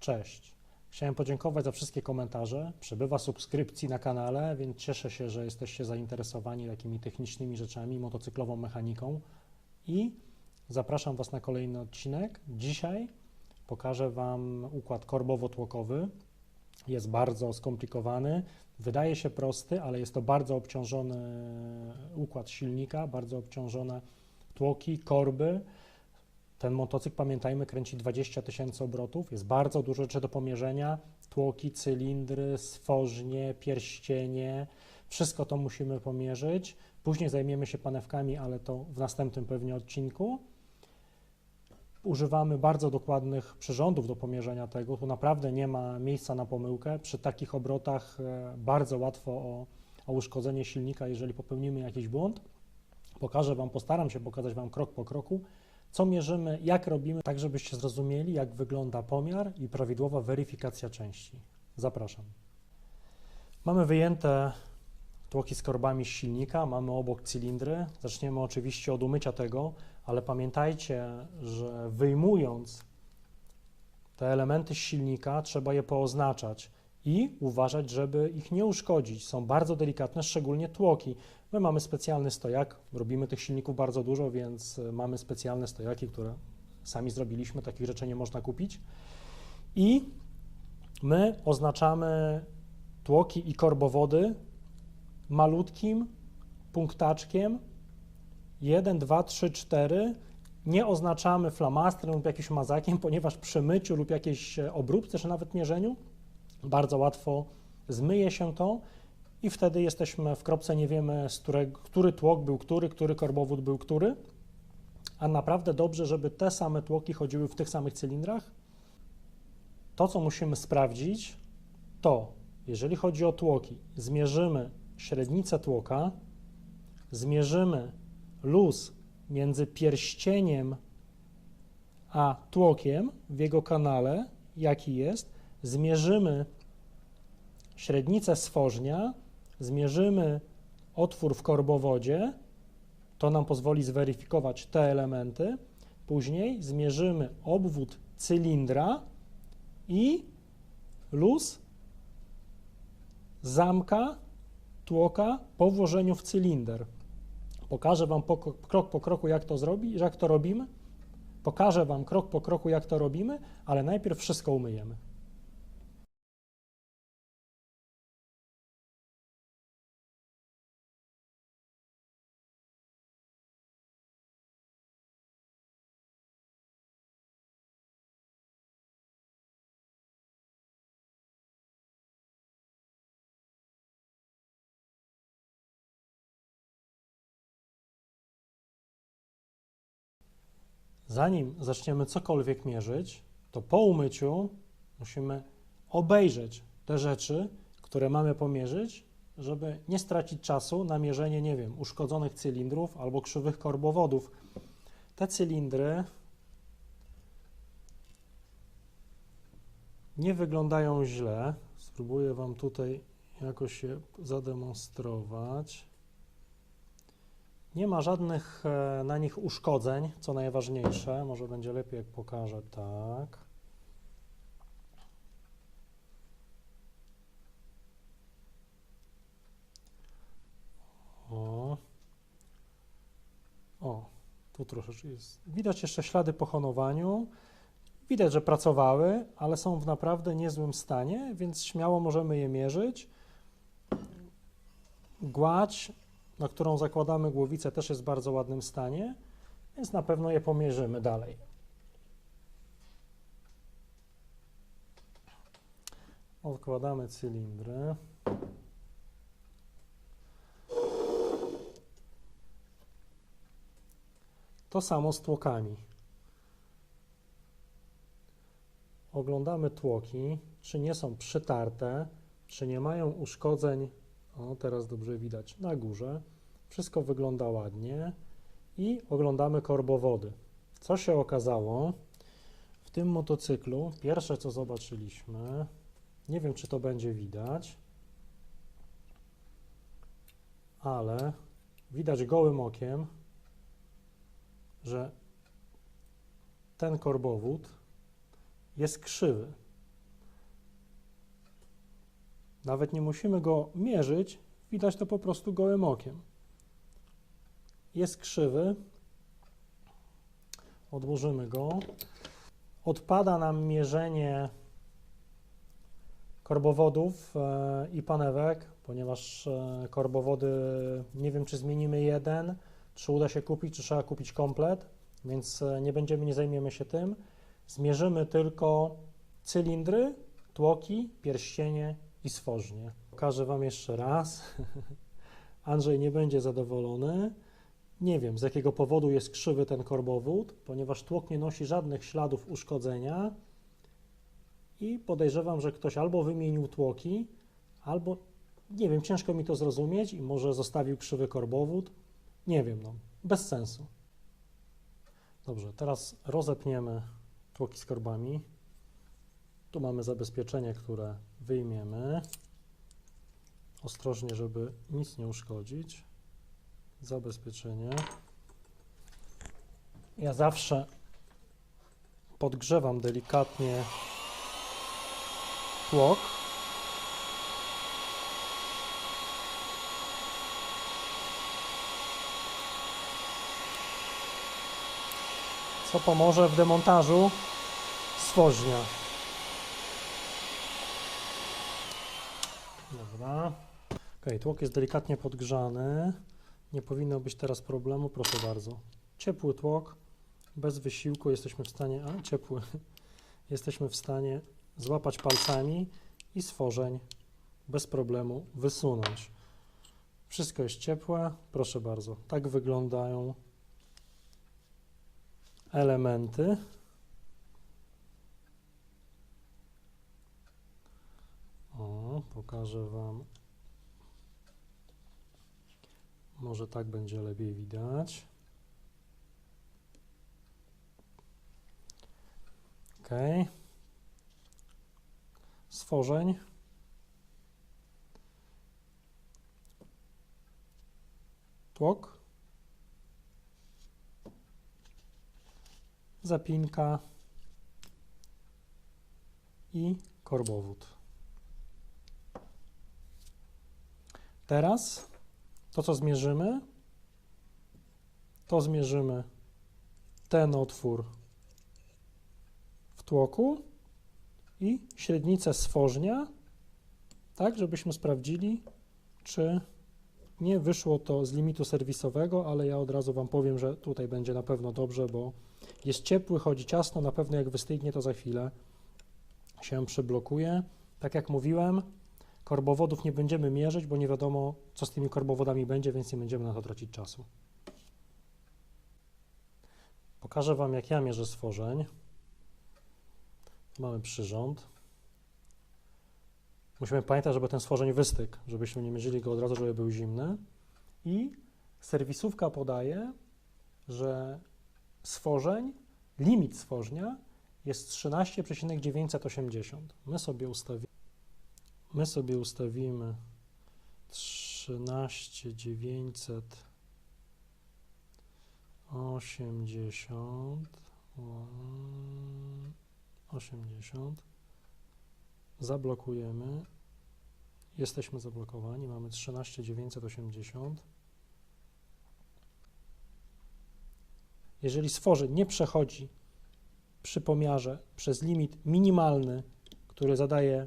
Cześć. Chciałem podziękować za wszystkie komentarze. Przybywa subskrypcji na kanale, więc cieszę się, że jesteście zainteresowani takimi technicznymi rzeczami, motocyklową mechaniką. I zapraszam Was na kolejny odcinek. Dzisiaj pokażę Wam układ korbowo-tłokowy. Jest bardzo skomplikowany. Wydaje się prosty, ale jest to bardzo obciążony układ silnika, bardzo obciążone tłoki, korby. Ten motocykl, pamiętajmy, kręci 20 tysięcy obrotów. Jest bardzo dużo rzeczy do pomierzenia. Tłoki, cylindry, stworznie, pierścienie. Wszystko to musimy pomierzyć. Później zajmiemy się panewkami, ale to w następnym pewnie odcinku. Używamy bardzo dokładnych przyrządów do pomierzenia tego. Tu naprawdę nie ma miejsca na pomyłkę. Przy takich obrotach e, bardzo łatwo o, o uszkodzenie silnika, jeżeli popełnimy jakiś błąd. Pokażę Wam, postaram się pokazać Wam krok po kroku, co mierzymy, jak robimy, tak żebyście zrozumieli, jak wygląda pomiar i prawidłowa weryfikacja części. Zapraszam. Mamy wyjęte tłoki z korbami z silnika, mamy obok cylindry. Zaczniemy oczywiście od umycia tego, ale pamiętajcie, że wyjmując te elementy z silnika, trzeba je pooznaczać i uważać, żeby ich nie uszkodzić. Są bardzo delikatne, szczególnie tłoki. My mamy specjalny stojak, robimy tych silników bardzo dużo, więc y, mamy specjalne stojaki, które sami zrobiliśmy, takich rzeczy nie można kupić. I my oznaczamy tłoki i korbowody malutkim punktaczkiem 1, 2, 3, 4. Nie oznaczamy flamastrem lub jakimś mazakiem, ponieważ przy myciu lub jakiejś e, obróbce, czy nawet mierzeniu bardzo łatwo zmyje się to i wtedy jesteśmy w kropce, nie wiemy, którego, który tłok był który, który korbowód był który, a naprawdę dobrze, żeby te same tłoki chodziły w tych samych cylindrach. To, co musimy sprawdzić, to jeżeli chodzi o tłoki, zmierzymy średnicę tłoka, zmierzymy luz między pierścieniem a tłokiem w jego kanale, jaki jest, zmierzymy średnicę stworznia, zmierzymy otwór w korbowodzie, to nam pozwoli zweryfikować te elementy. Później zmierzymy obwód cylindra i luz zamka tłoka po włożeniu w cylinder. Pokażę Wam po, krok po kroku, jak to zrobić, jak to robimy. Pokażę Wam krok po kroku, jak to robimy, ale najpierw wszystko umyjemy. Zanim zaczniemy cokolwiek mierzyć, to po umyciu musimy obejrzeć te rzeczy, które mamy pomierzyć, żeby nie stracić czasu na mierzenie, nie wiem, uszkodzonych cylindrów albo krzywych korbowodów. Te cylindry nie wyglądają źle. Spróbuję Wam tutaj jakoś je zademonstrować. Nie ma żadnych e, na nich uszkodzeń, co najważniejsze. Może będzie lepiej, jak pokażę tak. O. O, tu troszeczkę jest. Widać jeszcze ślady po honowaniu. Widać, że pracowały, ale są w naprawdę niezłym stanie, więc śmiało możemy je mierzyć. Gładź na którą zakładamy głowicę, też jest w bardzo ładnym stanie, więc na pewno je pomierzymy dalej. Odkładamy cylindry. To samo z tłokami. Oglądamy tłoki, czy nie są przytarte, czy nie mają uszkodzeń o, teraz dobrze widać na górze. Wszystko wygląda ładnie i oglądamy korbowody. Co się okazało? W tym motocyklu pierwsze co zobaczyliśmy, nie wiem czy to będzie widać, ale widać gołym okiem, że ten korbowód jest krzywy. Nawet nie musimy go mierzyć, widać to po prostu gołym okiem. Jest krzywy. Odłożymy go. Odpada nam mierzenie korbowodów e, i panewek, ponieważ e, korbowody nie wiem, czy zmienimy jeden, czy uda się kupić, czy trzeba kupić komplet, więc e, nie będziemy, nie zajmiemy się tym. Zmierzymy tylko cylindry, tłoki, pierścienie i stworznie. Pokażę Wam jeszcze raz. Andrzej nie będzie zadowolony. Nie wiem, z jakiego powodu jest krzywy ten korbowód, ponieważ tłok nie nosi żadnych śladów uszkodzenia i podejrzewam, że ktoś albo wymienił tłoki, albo nie wiem, ciężko mi to zrozumieć i może zostawił krzywy korbowód. Nie wiem, no, bez sensu. Dobrze, teraz rozepniemy tłoki z korbami. Tu mamy zabezpieczenie, które wyjmiemy. Ostrożnie, żeby nic nie uszkodzić. Zabezpieczenie. Ja zawsze podgrzewam delikatnie tłok. Co pomoże w demontażu stworznia. Dobra. Ok, tłok jest delikatnie podgrzany. Nie powinno być teraz problemu, proszę bardzo. Ciepły tłok, bez wysiłku jesteśmy w stanie, a ciepły, jesteśmy w stanie złapać palcami i stworzeń bez problemu wysunąć. Wszystko jest ciepłe, proszę bardzo. Tak wyglądają elementy. O, pokażę Wam. Może tak będzie lepiej widać. Ok. Stworzeń. Tłok. Zapinka. I korbowód. Teraz to, co zmierzymy, to zmierzymy ten otwór w tłoku i średnicę stworznia, tak, żebyśmy sprawdzili, czy nie wyszło to z limitu serwisowego, ale ja od razu Wam powiem, że tutaj będzie na pewno dobrze, bo jest ciepły, chodzi ciasno, na pewno jak wystygnie, to za chwilę się przyblokuje. Tak jak mówiłem, korbowodów nie będziemy mierzyć, bo nie wiadomo, co z tymi korbowodami będzie, więc nie będziemy na to tracić czasu. Pokażę Wam, jak ja mierzę stworzeń. Mamy przyrząd. Musimy pamiętać, żeby ten stworzeń wystygł, żebyśmy nie mierzyli go od razu, żeby był zimny. I serwisówka podaje, że stworzeń, limit stworznia jest 13,980. My sobie ustawimy, my sobie ustawimy 13,980. 80. Zablokujemy. Jesteśmy zablokowani. Mamy 13980. Jeżeli stworzeń nie przechodzi przy pomiarze przez limit minimalny, który zadaje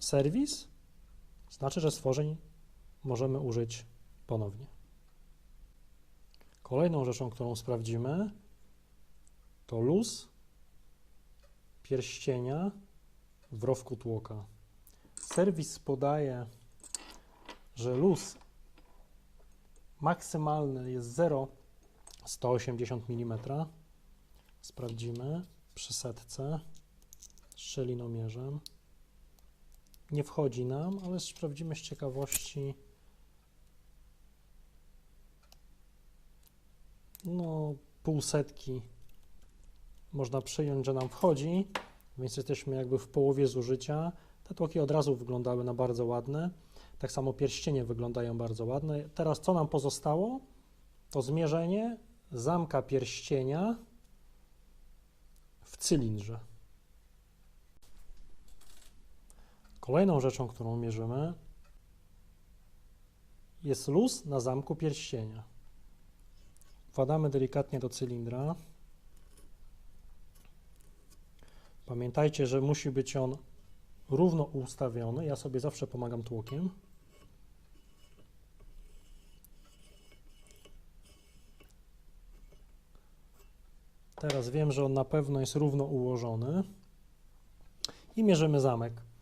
serwis, znaczy, że stworzeń możemy użyć ponownie. Kolejną rzeczą, którą sprawdzimy, to luz pierścienia w rowku tłoka. Serwis podaje, że luz maksymalny jest 0,180 mm. Sprawdzimy przy setce szczelinomierzem. Nie wchodzi nam, ale sprawdzimy z ciekawości. No, pół setki można przyjąć, że nam wchodzi, więc jesteśmy jakby w połowie zużycia. Te tłoki od razu wyglądały na bardzo ładne. Tak samo pierścienie wyglądają bardzo ładne. Teraz co nam pozostało? To zmierzenie zamka pierścienia w cylindrze. Kolejną rzeczą, którą mierzymy, jest luz na zamku pierścienia. Wkładamy delikatnie do cylindra. Pamiętajcie, że musi być on równo ustawiony. Ja sobie zawsze pomagam tłokiem. Teraz wiem, że on na pewno jest równo ułożony. I mierzymy zamek.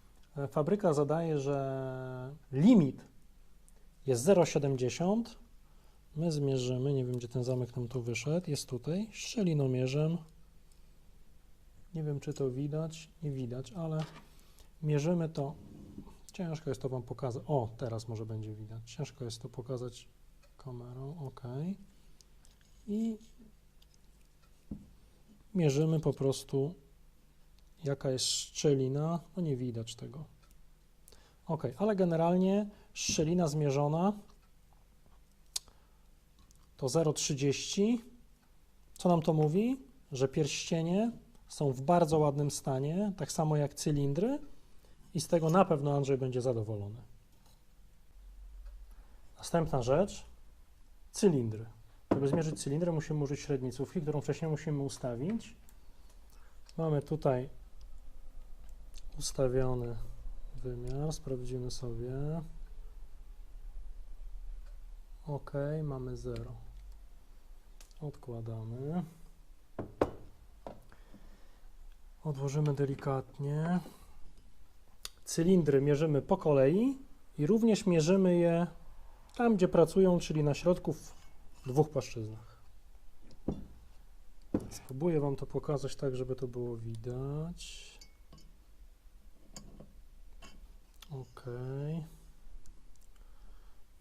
Fabryka zadaje, że limit jest 0,70. My zmierzymy, nie wiem gdzie ten zamek nam tu wyszedł, jest tutaj, szczelinomierzem. Nie wiem czy to widać, nie widać, ale mierzymy to. Ciężko jest to Wam pokazać. O, teraz może będzie widać. Ciężko jest to pokazać kamerą, ok. I mierzymy po prostu jaka jest szczelina, no nie widać tego. Ok, ale generalnie szczelina zmierzona to 0,30. Co nam to mówi? Że pierścienie są w bardzo ładnym stanie, tak samo jak cylindry i z tego na pewno Andrzej będzie zadowolony. Następna rzecz, cylindry. Żeby zmierzyć cylindry musimy użyć średnicówki, którą wcześniej musimy ustawić. Mamy tutaj ustawiony wymiar, sprawdzimy sobie. OK, mamy 0. Odkładamy. Odłożymy delikatnie. Cylindry mierzymy po kolei i również mierzymy je tam, gdzie pracują, czyli na środku w dwóch płaszczyznach. Spróbuję Wam to pokazać tak, żeby to było widać. OK.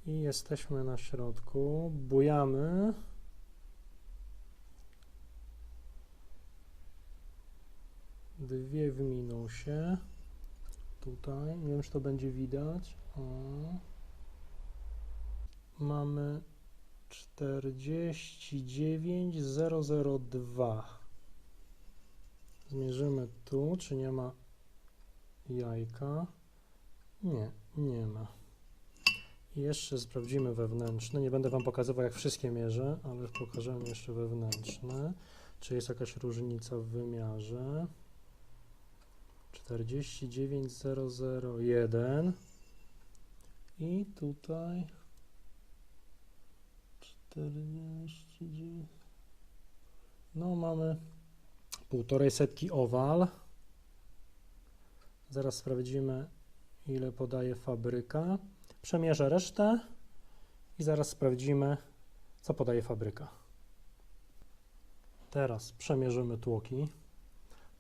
I jesteśmy na środku. Bujamy. Dwie w minusie. Tutaj. Nie wiem, czy to będzie widać. O. Mamy 49002. Zmierzymy tu, czy nie ma jajka. Nie, nie ma. Jeszcze sprawdzimy wewnętrzne. Nie będę Wam pokazywał, jak wszystkie mierzę, ale pokażemy jeszcze wewnętrzne. Czy jest jakaś różnica w wymiarze? 49001 i tutaj 49 no mamy półtorej setki owal zaraz sprawdzimy ile podaje fabryka. Przemierzę resztę i zaraz sprawdzimy co podaje fabryka. Teraz przemierzymy tłoki.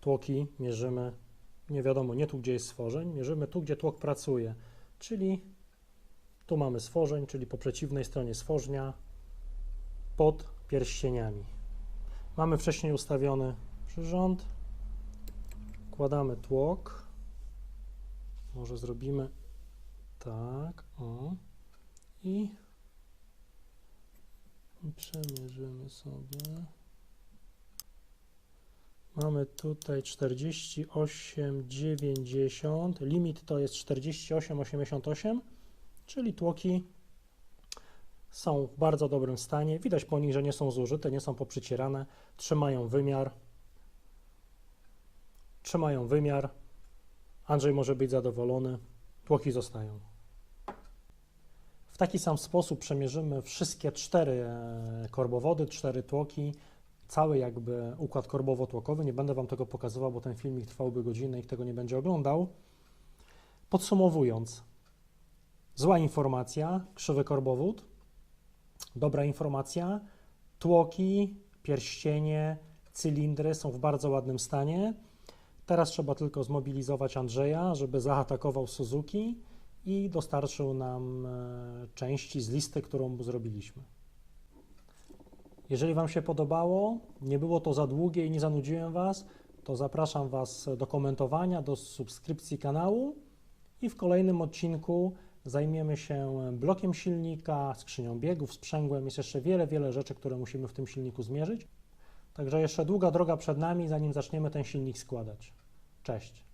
Tłoki mierzymy nie wiadomo, nie tu, gdzie jest stworzeń, mierzymy tu, gdzie tłok pracuje, czyli tu mamy stworzeń, czyli po przeciwnej stronie stworznia pod pierścieniami. Mamy wcześniej ustawiony przyrząd, wkładamy tłok, może zrobimy tak, o, i przemierzymy sobie. Mamy tutaj 48,90. Limit to jest 48,88, czyli tłoki są w bardzo dobrym stanie. Widać po nich, że nie są zużyte, nie są poprzycierane, trzymają wymiar. Trzymają wymiar. Andrzej może być zadowolony. Tłoki zostają. W taki sam sposób przemierzymy wszystkie cztery e, korbowody, cztery tłoki cały jakby układ korbowo-tłokowy. Nie będę Wam tego pokazywał, bo ten filmik trwałby godzinę i tego nie będzie oglądał. Podsumowując, zła informacja, krzywy korbowód, dobra informacja, tłoki, pierścienie, cylindry są w bardzo ładnym stanie. Teraz trzeba tylko zmobilizować Andrzeja, żeby zaatakował Suzuki i dostarczył nam e, części z listy, którą zrobiliśmy. Jeżeli Wam się podobało, nie było to za długie i nie zanudziłem Was, to zapraszam Was do komentowania, do subskrypcji kanału i w kolejnym odcinku zajmiemy się blokiem silnika, skrzynią biegów, sprzęgłem. Jest jeszcze wiele, wiele rzeczy, które musimy w tym silniku zmierzyć. Także jeszcze długa droga przed nami, zanim zaczniemy ten silnik składać. Cześć.